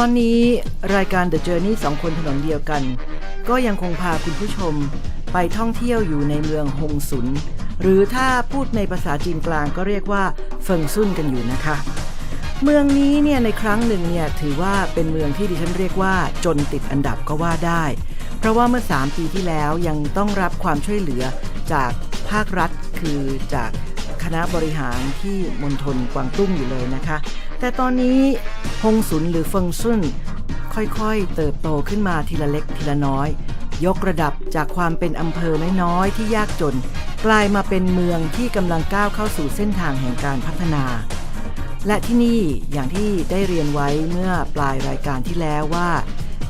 ตอนนี้รายการ The Journey สองคนถนนเดียวกัน ก็ยังคงพาคุณผู้ชมไปท่องเที่ยวอยู่ในเมืองฮงสุน หรือถ้าพูดในภาษาจีนกลางก็เรียกว่าเฟิงซุนกันอยู่นะคะ เมืองนี้เนี่ยในครั้งหนึ่งเนี่ยถือว่าเป็นเมืองที่ดิฉันเรียกว่าจนติดอันดับก็ว่าได้ เพราะว่าเมื่อ 3 ปีที่แล้วยังต้องรับความช่วยเหลือจากภาครัฐคือจากคณะบริหารที่มณฑลกวางตุ้งอยู่เลยนะคะ แต่ตอนนี้ฮงสุนหรือเฟิงซุนค่อยๆ เติบโตขึ้นมาทีละเล็กทีละน้อย ยกระดับจากความเป็นอำเภอน้อยๆที่ยากจน กลายมาเป็นเมืองที่กำลังก้าวเข้าสู่เส้นทางแห่งการพัฒนา และที่นี่อย่างที่ได้เรียนไว้เมื่อปลายรายการที่แล้วว่า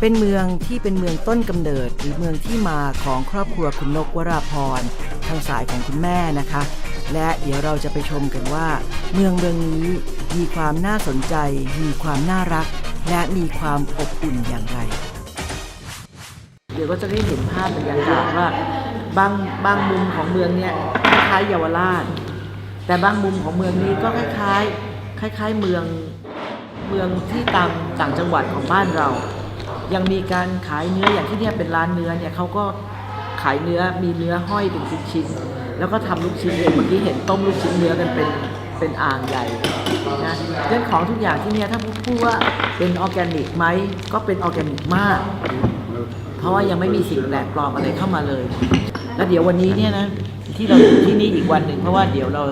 เป็นเมืองที่เป็นเมืองต้นกำเนิด หรือเมืองที่มาของครอบครัวคุณนกวราพรทางสายของคุณแม่นะคะ และเดี๋ยวเราจะไปชมกันว่า เมืองเมืองนี้มีความน่าสนใจ มีความน่ารัก และมีความอบอุ่นอย่างไร เดี๋ยวก็จะได้เห็นภาพบรรยากาศว่าบางบางมุมของเมืองเนี่ยคล้ายๆเยาวราช แต่บางมุมของเมืองนี้ก็คล้ายๆ คล้าย ๆ เมืองเมืองที่ตามต่างจังหวัดของบ้านเรา ยังมีการขายเนื้ออย่างที่เนี่ยเป็นร้านเนื้อเนี่ยเขาก็ขายเนื้อมีเนื้อห้อยเป็นชิ้นๆ แล้วก็ทำลูกชิ้นเองเมื่อกี้เห็นต้มลูกชิ้นเนื้อกันเป็นเป็นอ่างใหญ่นะเรื่องของทุกอย่างที่เนี่ยถ้าพูดว่าเป็นออร์แกนิกไหมก็เป็นออร์แกนิกมาก เพราะว่ายังไม่มีสิ่งแปลกปลอมอะไรเข้ามาเลย แล้วเดี๋ยววันนี้เนี่ยนะที่เราอยู่ที่นี่อีกวันหนึ่งเพราะว่าเดี๋ยวเรา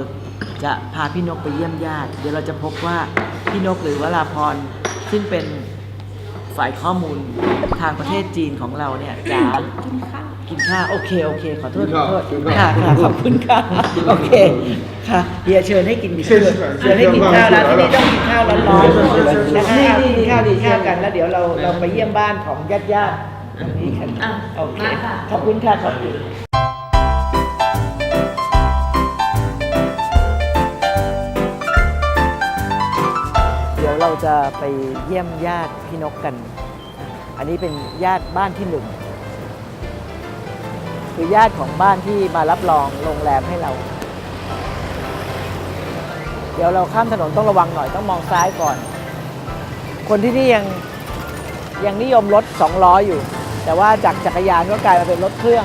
จะพาพี่นกไปเยี่ยมญาติ เดี๋ยวเราจะพบว่าพี่นกหรือวราพรซึ่งเป็นฝ่ายข้อมูลทางประเทศจีนของเราเนี่ยจะกินข้าว กินข้าวโอเคโอเค ขอโทษขอโทษค่ะค่ะขอบคุณค่ะโอเคค่ะเฮียเชิญให้กินเชิญเชิญให้กินข้าวแล้วที่นี่ต้องกินข้าวร้อนๆนะคะนี่นี่ข้าวดีข้าวกันแล้วเดี๋ยวเราเราไปเยี่ยมบ้านของญาติญาติๆตรงนี้กันโอเคขอบคุณค่ะขอบคุณเดี๋ยวเราจะไปเยี่ยมญาติพี่นกกัน อันนี้เป็นญาติบ้านที่หนึ่ง คือญาติของบ้านที่มารับรองโรงแรมให้เรา เดี๋ยวเราข้ามถนนต้องระวังหน่อยต้องมองซ้ายก่อน คนที่นี่ยังยังนิยมรถสองล้ออยู่ แต่ว่าจากจักรยานก็กลายมาเป็นรถเครื่อง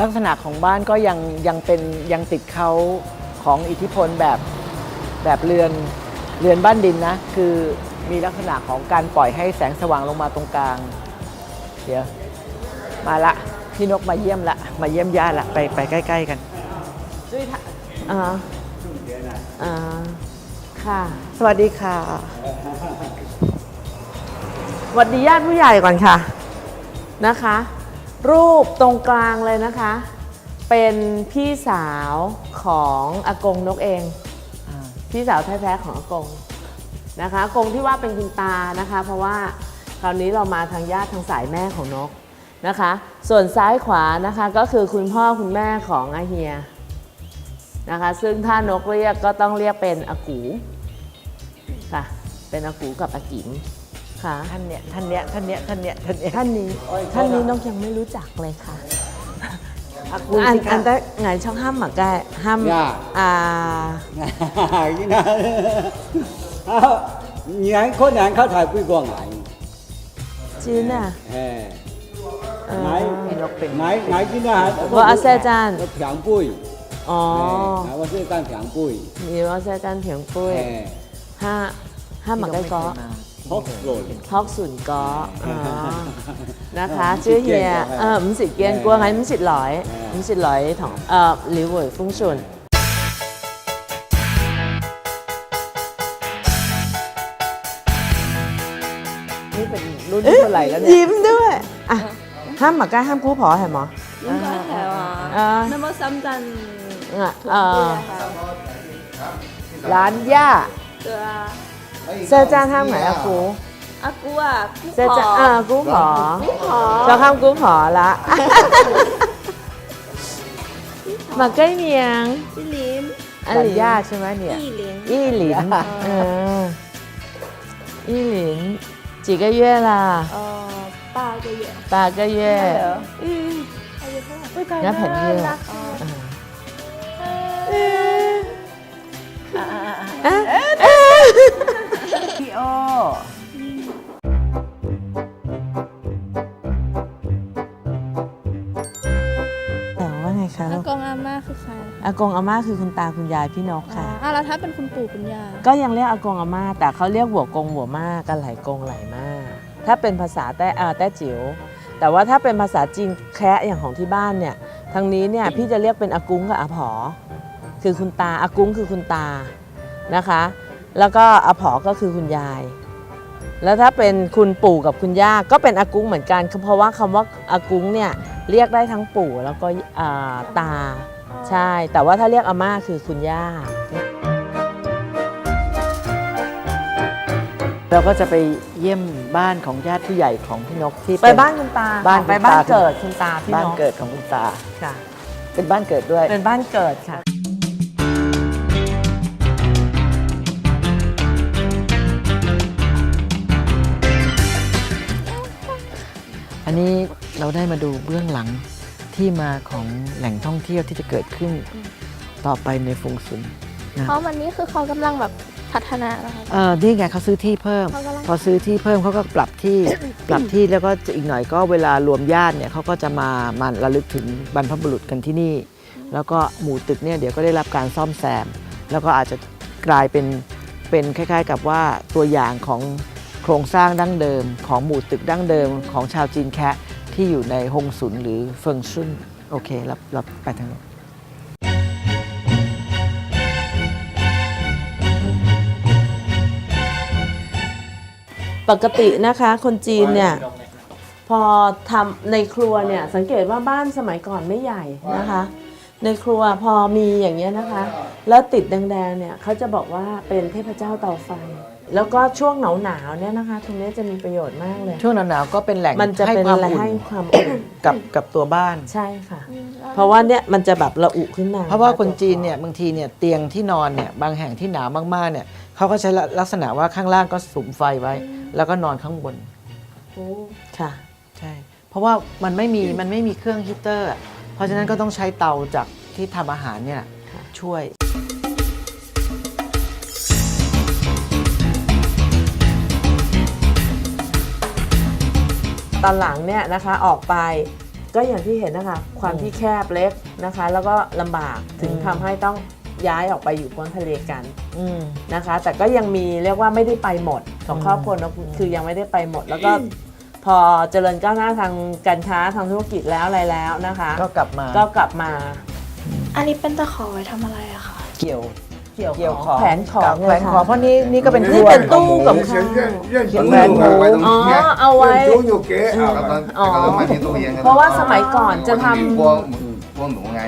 ลักษณะของบ้านก็ยังยังเป็นยังติดเขาของอิทธิพลแบบแบบเรือน เรือนบ้านดินนะ คือมีลักษณะของการปล่อยให้แสงสว่างลงมาตรงกลาง เดี๋ยว มาละ พี่นกมาเยี่ยมละ มาเยี่ยมญาติละ ไปไปใกล้ ๆ กันจุ้ยอ่าอ่าค่ะ สวัสดีค่ะสวัสดีญาติผู้ใหญ่ก่อนค่ะนะคะ รูปตรงกลางเลยนะคะ เป็นพี่สาวของอากงนกเอง พี่สาวแท้ๆของอากงนะคะอากงที่ว่าเป็นคุณตานะคะ เพราะว่าคราวนี้เรามาทางญาติทางสายแม่ของนกนะคะ ส่วนซ้ายขวานะคะก็คือคุณพ่อคุณแม่ของอาเฮียนะคะ ซึ่งถ้านกเรียกก็ต้องเรียกเป็นอากูค่ะ เป็นอากูกับอากิมค่ะ ท่านเนี้ยท่านเนี้ยท่านเนี้ยท่านเนี้ยท่านเนี้ยท่านนี้ท่านนี้นกยังไม่รู้จักเลยค่ะ อ่ะคุย อัน สิ อั คะ นแต่ไงช่องห้ามหมักแกห้าม ย่า อ่า cái này à, nhãn có nhãnเขาถ่ายปุ้ยกวางไหน จีนอ่ะ 诶 เออ 买 พี่นกเป็น 买买边啦吓，我阿姐真个平杯， อ๋อ 诶我先间平杯， มีว่าแซ่จานเถียงปุ้ย 诶ห้าห้าหมักไก่ก้อ 好 耐， ฮอกสุนก้ออ๋อนะคะชื่อเฮียเออ五十见过喺五十来五十来同诶廖回丰顺 นี่เป็นรุ่นที่เท่าไหร่แล้วเนี่ย ยิ้มด้วยอ่ะห้ามหมักไก่ห้ามกู้ผอ系吗？应该系话。啊那么深圳 อ่ะ 同 เอ่ 步 อ 的话 ร้านย่า 对啊， sẽ cha tham ngài dạ. à cụ à? Cụ à cụ sẽ trang à cụ họ cho không cụ họ là mà cái miệng cái liếm à dạ. Dạ. là da chứ mà nhỉ y liếm y liếm chỉ cái 月啦 ờ ba cái 月 ba cái 月嗯哎呀，男朋友。ากงอาม่าคือคุณตาคุณยายพี่นกค่ะ อ่าแล้วถ้าเป็นคุณปู่คุณย่าก็ยังเรียกอากงอาม่าแต่เขาเรียกหัวกงหัวม่ากันไหลกงไหลม่าถ้าเป็นภาษาแต้อ่าแต้จิ๋วแต่ว่าถ้าเป็นภาษาจีนแคะอย่างของที่บ้านเนี่ยทางนี้เนี่ยพี่จะเรียกเป็นอากุ้งกับอาผอ คือคุณตาอากุ้งคือคุณตานะคะ แล้วก็อาผอก็คือคุณยาย แล้วถ้าเป็นคุณปู่กับคุณย่าก็เป็นอากุ้งเหมือนกันเพราะว่าคำว่าอากุ้งเนี่ยเรียกได้ทั้งปู่แล้วก็อ่าตา ใช่ แต่ว่าถ้าเรียกอาม่าคือคุณย่า เราก็จะไปเยี่ยมบ้านของญาติผู้ใหญ่ของพี่นกที่ไปเป็บ้านคุณตาบ้านไปคุณตาบ้านเกิดคุณตาพี่บ้านนกเกิดของคุณตา ค่ะ เป็นบ้านเกิดด้วย เป็นบ้านเกิดค่ะ อันนี้เราได้มาดูเบื้องหลัง ที่มาของแหล่งท่องเที่ยวที่จะเกิดขึ้นต่อไปในฟงสุนเพราะวันนี้คือเขากำลังแบบพัฒนาแล้วค่ะ เออนี่ไงเขาซื้อที่เพิ่ม เขากำลัง พอซื้อที่เพิ่มเขาก็ปรับที่ ปรับที่แล้วก็จะอีกหน่อยก็เวลารวมญาติเนี่ยเขาก็จะมามาระลึกถึงบรรพบุรุษกันที่นี่ แล้วก็หมู่ตึกเนี่ยเดี๋ยวก็ได้รับการซ่อมแซม แล้วก็อาจจะกลายเป็นเป็นคล้าย ๆ กับว่าตัวอย่างของโครงสร้างดั้งเดิม ของหมู่ตึกดั้งเดิมของชาวจีนแคะ ที่อยู่ในฮงสุนหรือเฟิงซุนโอเคราเราไปทางนู้นปกตินะคะ คนจีนเนี่ย พอทำในครัวเนี่ย สังเกตว่าบ้านสมัยก่อนไม่ใหญ่นะคะ ในครัวพอมีอย่างเงี้ยนะคะ แล้วติดแดงๆเนี่ยเขาจะบอกว่าเป็นเทพเจ้าเตาไฟ แล้วก็ช่วงหนาวๆเนี่ยนะคะตรงเนี้ยจะมีประโยชน์มากเลย ช่วงหนาวๆก็เป็นแหล่งมันจะให้เป็นความอะไรอุ่นให้ความอุ่นกับกับตัวบ้าน ใช่ค่ะ เพราะว่าเนี่ยมันจะแบบระอุขึ้นมาเพราะว่าคนจีนเนี่ยบางทีเนี่ยเตียงที่นอนเนี่ยบางแห่งที่หนาวมากๆเนี่ยเขาก็ใช้ลักษณะว่าข้างล่างก็สุมไฟไว้ แล้วก็นอนข้างบนค่ะ ใช่ เพราะว่ามันไม่มีมันไม่มีเครื่องฮีตเตอร์อะเพราะฉะนั้นก็ต้องใช้เตาจากที่ทำอาหารเนี่ยช่วย ตอนหลังเนี่ยนะคะออกไป ก็อย่างที่เห็นนะคะความที่แคบเล็กนะคะ แล้วก็ลำบากถึงอืมทำให้ต้องย้ายออกไปอยู่พ้นทะเลกันอืม นะคะ แต่ก็ยังมีเรียกว่าไม่ได้ไปหมดของอืมครอบครัวนกคือยังไม่ได้ไปหมด แล้วก็พอเจริญก้าวหน้าทางการค้าทางธุรกิจแล้วอะไรแล้วนะคะ ก็กลับมาก็กลับมา อันนี้เป็นตะขอไว้ทำอะไรอะคะ เกี่ยวเี่ยวเกี่ยวของแผนของแผนของเพราะนี่นี่ก็เป็นนี่เป็นตู้กับข้าวเขียนแผนของไว้อ๋อเอาไว้ตู้อยู่เก๋เอาแเพราะว่าสมัยก่อนจะทำพวกพวกหนูไง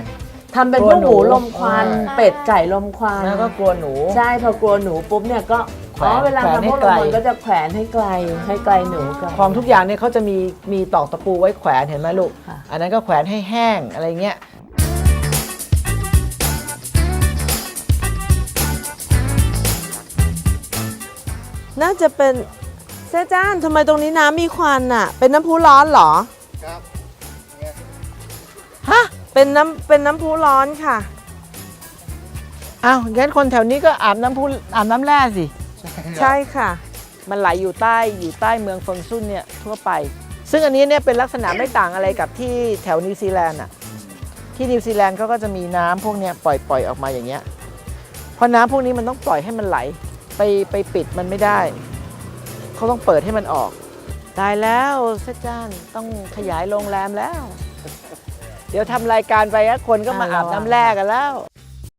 ทำเป็นพวกหนูลมควันเป็ดไก่ลมควันแล้วก็กลัวหนู ใช่พอกลัวหนูปุ๊บเนี่ยก็อ๋อเวลาทำพวกลมคก็จะแขวนให้ไกลให้ไกลหนูกันของทุกอย่างเนี่ยเขาจะมีมีตอกตะปูไว้แขวนเห็นไหมลูกอันนั้นก็แขวนให้แห้งอะไรเงี้ย น่าจะเป็นเซจ้านทำไมตรงนี้น้ำมีควันอะเป็นน้ำพุร้อนเหรอครับฮะเป็นน้ำเป็นน้ำพุร้อนค่ะ อ้าวงั้นคนแถวนี้ก็อาบน้ำพุอาบน้ำแร่สิ ใช่ค่ะ มันไหลอยู่ใต้อยู่ใต้เมืองเฟิงซุนเนี่ยทั่วไป ซึ่งอันนี้เนี่ยเป็นลักษณะไม่ต่างอะไรกับที่แถวนิวซีแลนด์อะ ที่นิวซีแลนด์เขาก็จะมีน้ำพวกเนี้ยปล่อยปล่อยออกมาอย่างเงี้ย เพราะน้ำพวกนี้มันต้องปล่อยให้มันไหล ไปไปปิดมันไม่ได้ เขาต้องเปิดให้มันออก ตายแล้วเซจานต้องขยายโรงแรมแล้ว เดี๋ยวทำรายการไปอะคนก็มาอาบน้ำแร่กันแล้ว